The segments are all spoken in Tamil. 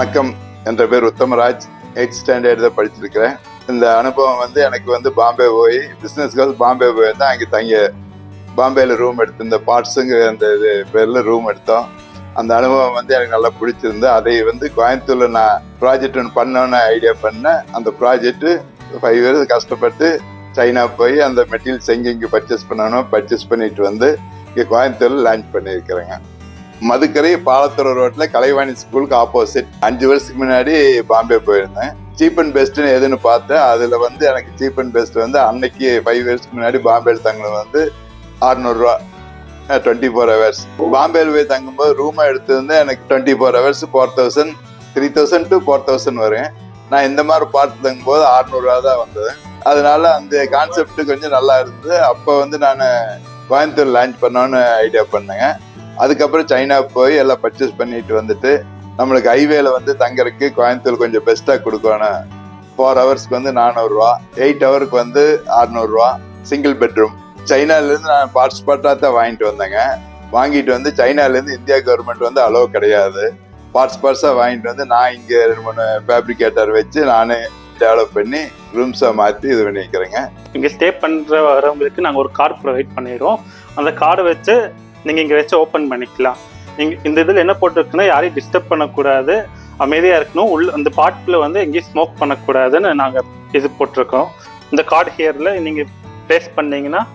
வணக்கம் என்ற பேர் உத்தமராஜ் எயிட் ஸ்டாண்டர்ட் தான் படிச்சிருக்கிறேன். இந்த அனுபவம் வந்து எனக்கு வந்து பாம்பே போய் பிஸ்னஸ்க்காக பாம்பே போயிருந்தேன் அங்கே தங்கி பாம்பேயில் ரூம் எடுத்து இந்த பார்ட்ஸுங்கிற அந்த இது பேரில் ரூம் எடுத்தோம். அந்த அனுபவம் வந்து எனக்கு நல்லா பிடிச்சிருந்து அதை வந்து கோயம்புத்தூரில் நான் ப்ராஜெக்ட் ஒன்று பண்ணோன்னு ஐடியா பண்ணேன். அந்த ப்ராஜெக்ட்டு ஃபைவ் இயர்ஸ் கஷ்டப்பட்டு சைனா போய் அந்த மெட்டீரியல்ஸ் எங்கே இங்கே பர்ச்சேஸ் பண்ணணும் பர்ச்சேஸ் பண்ணிட்டு வந்து இங்கே கோயம்புத்தூரில் லான்ச் பண்ணியிருக்கிறேங்க. மதுக்கரை பாலத்துறை ரோட்ல கலைவாணி ஸ்கூலுக்கு ஆப்போசிட் அஞ்சு வருஷத்துக்கு முன்னாடி பாம்பே போயிருந்தேன். சீப் அண்ட் பெஸ்ட்னு எதுன்னு பார்த்தேன். அதுல வந்து எனக்கு சீப் அண்ட் பெஸ்ட் வந்து அன்னைக்கு ஃபைவ் இயர்ஸ்க்கு முன்னாடி பாம்பேல தங்கினது வந்து அறுநூறுவா. டுவெண்ட்டி ஃபோர் ஹவர்ஸ் பாம்பேல போய் தங்கும்போது ரூமை எடுத்து வந்து எனக்கு twenty four hours four thousand three thousand to four thousand வரும். நான் இந்த மாதிரி பார்த்து தங்கும்போது அறுநூறுவா தான் வந்தது. அதனால அந்த கான்செப்ட் கொஞ்சம் நல்லா இருந்தது. அப்போ வந்து நான் கோயம்புத்தூர் லான்ச் பண்ணோன்னு ஐடியா பண்ணேங்க. அதுக்கப்புறம் சைனா போய் எல்லாம் பர்ச்சேஸ் பண்ணிட்டு வந்துட்டு நம்மளுக்கு ஹைவேல வந்து தங்கறதுக்கு கோயம்புத்தூர் கொஞ்சம் பெஸ்ட்டாக கொடுக்கணும். ஃபோர் ஹவர்ஸ்க்கு வந்து நானூறுரூவா எயிட் ஹவருக்கு வந்து அறுநூறுவா சிங்கிள் பெட்ரூம் சைனாலேருந்து நான் பார்ட்ஸ் ஸ்பாட்டாக தான் வாங்கிட்டு வந்தேங்க. வாங்கிட்டு வந்து சைனாலேருந்து இந்தியா கவர்மெண்ட் வந்து அலோவ் கிடையாது. பார்ட்ஸ் பார்ட்ஸாக வாங்கிட்டு வந்து நான் இங்கே ரெண்டு மூணு ஃபேப்ரிகேட்டர் வச்சு நானே டெவலப் பண்ணி ரூம்ஸை மாற்றி இது பண்ணிக்கிறேங்க. இங்கே ஸ்டே பண்ணுற வரவங்களுக்கு நாங்கள் ஒரு கார்டு ப்ரொவைட் பண்ணிடுவோம் அந்த கார்டை வச்சு நீங்கள் இங்கே வச்சு ஓப்பன் பண்ணிக்கலாம். நீங்கள் இந்த இதில் என்ன போட்டிருக்குன்னா யாரையும் டிஸ்டர்ப் பண்ணக்கூடாது. அமைதியாக இருக்கணும். உள்ள அந்த பாட்டில் வந்து எங்கேயும் ஸ்மோக் பண்ணக்கூடாதுன்னு நாங்கள் இது போட்டிருக்கோம். இந்த கார்டு ஹியரில் நீங்கள் ப்ளேஸ் பண்ணிங்கன்னா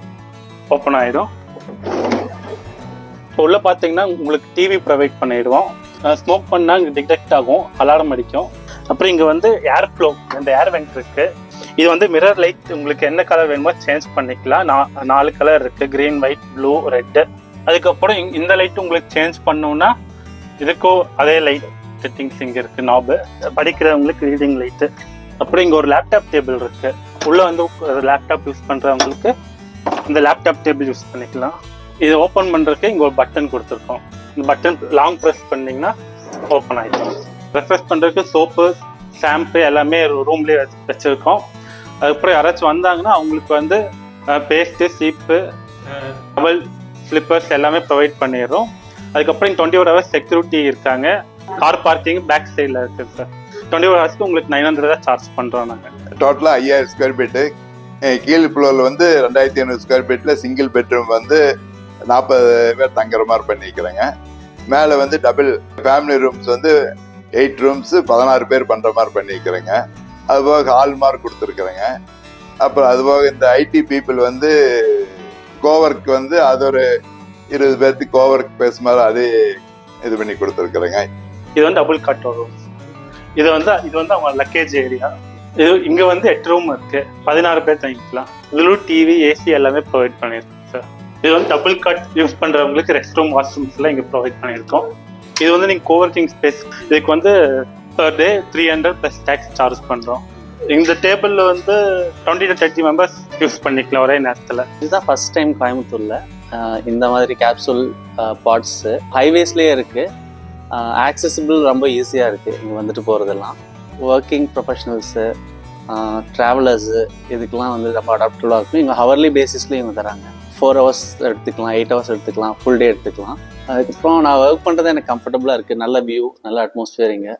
ஓப்பன் ஆகிடும் இப்போ உள்ளே பார்த்தீங்கன்னா உங்களுக்கு டிவி ப்ரொவைட் பண்ணிடுவோம். ஸ்மோக் பண்ணால் இங்கே டிடெக்ட் ஆகும். அலாரம் அடிக்கும். அப்புறம் இங்கே வந்து ஏர் ஃப்ளோ இந்த ஏர் வெண்ட் இருக்கு. இது வந்து மிரர் லைட் உங்களுக்கு என்ன கலர் வேணுமோ சேஞ்ச் பண்ணிக்கலாம். நா- நாலு கலர் இருக்குது கிரீன் ஒயிட் ப்ளூ ரெட்டு அதுக்கப்புறம் இந்த லைட் உங்களுக்கு சேஞ்ச் பண்ணோம்னா இதுக்கும் அதே லைட் செட்டிங்ஸ் இங்கே இருக்கு நாபு படிக்கிறவங்களுக்கு ரீடிங் லைட்டு அப்புறம் இங்கே ஒரு லேப்டாப் டேபிள் இருக்கு. உள்ள வந்து லேப்டாப் யூஸ் பண்றவங்களுக்கு இந்த லேப்டாப் டேபிள் யூஸ் பண்ணிக்கலாம். இது ஓப்பன் பண்றதுக்கு இங்க ஒரு பட்டன் கொடுத்துருக்கோம். இந்த பட்டன் லாங் ப்ரெஸ் பண்ணீங்கன்னா ஓப்பன் ஆயிடும். ரெஃப்ரெஷ் பண்றதுக்கு சோப்பு ஷாம்பு எல்லாமே ரூம்லேயே வச்சிருக்கோம். அதுக்கப்புறம் யாராச்சும் வந்தாங்கன்னா அவங்களுக்கு வந்து பேஸ்ட்டு சீப்பு டவல் ஸ்லிப்பர்ஸ் எல்லாமே ப்ரொவைட் பண்ணிடுறோம். அதுக்கப்புறம் டுவெண்ட்டி ஃபோர் ஹவர்ஸ் செக்யூரிட்டி இருக்காங்க. கார் பார்க்கிங் பேக் சைடில் இருக்குது சார் டுவெண்ட்டி ஃபோர் ஹவர்ஸ்க்கு உங்களுக்கு நைன் ஹண்ட்ரட் சார்ஜ் பண்ணுறோம் நாங்கள் டோட்டலாக ஐயாயிரம் ஸ்கொயர் ஃபீட்டு கீழ் ஃப்ளோரில் வந்து ரெண்டாயிரத்தி ஐநூறு ஸ்கொயர் ஃபீட்டில் சிங்கிள் பெட்ரூம் வந்து நாற்பது பேர் தங்குற மாதிரி பண்ணிக்கிறேங்க. மேலே வந்து டபுள் ஃபேமிலி ரூம்ஸ் வந்து எயிட் ரூம்ஸ் பதினாறு பேர் பண்ணுற மாதிரி பண்ணிக்கிறேங்க. அதுபோக ஹால் மார்க் கொடுத்துருக்குறேங்க. அப்புறம் அதுபோக இந்த ஐடி பீப்புள் வந்து கோவர்க் வந்து அது ஒரு இருபது பேர்த்துக்கு கோவர்க் பேசுமாறு மாதிரி அதே இது பண்ணி கொடுத்துருக்குறேங்க. இது வந்து டபுள் கட் வரும். இது வந்து இது வந்து அவங்க லக்கேஜ் ஏரியா இது இங்க வந்து எட்டு ரூம் இருக்கு. பதினாறு பேர் தங்கிக்கலாம். இதுல டிவி ஏசி எல்லாமே ப்ரொவைட் பண்ணியிருக்கோம் சார் இது வந்து டபுள் கட் யூஸ் பண்றவங்களுக்கு ரெஸ்ட் ரூம் வாஷ்ரூம்ஸ் எல்லாம் இங்க ப்ரொவைட் பண்ணியிருக்கோம். இது வந்து நீங்க கோவர்க்கிங் ஸ்பேஸ் இதுக்கு வந்து per day three hundred plus tax charge பண்றோம். இந்த டேபிளில் வந்து twenty to thirty members use பண்ணிக்கலாம் ஒரே நேரத்தில். இதுதான் ஃபர்ஸ்ட் டைம் கோயம்புத்தூரில். இந்த மாதிரி கேப்சூல் பாட்ஸு ஹைவேஸ்லேயே இருக்குது ஆக்சசிபிள் ரொம்ப ஈஸியாக இருக்குது இங்கே வந்துட்டு போகிறதெல்லாம் ஒர்க்கிங் ப்ரொஃபஷனல்ஸு ட்ராவலர்ஸு இதுக்கெலாம் வந்து ரொம்ப அடாப்டபுளாக இருக்கும். இவங்க ஹவர்லி பேசிஸ்லேயும் இவங்க தராங்க. ஃபோர் ஹவர்ஸ் எடுத்துக்கலாம் எயிட் ஹவர்ஸ் எடுத்துக்கலாம் ஃபுல் டே எடுத்துக்கலாம். அதுக்கப்புறம் நான் ஒர்க் பண்ணுறது எனக்கு கம்ஃபர்டபுளாக இருக்குது நல்ல வியூ நல்ல அட்மாஸ்ஃபியர் இங்கே.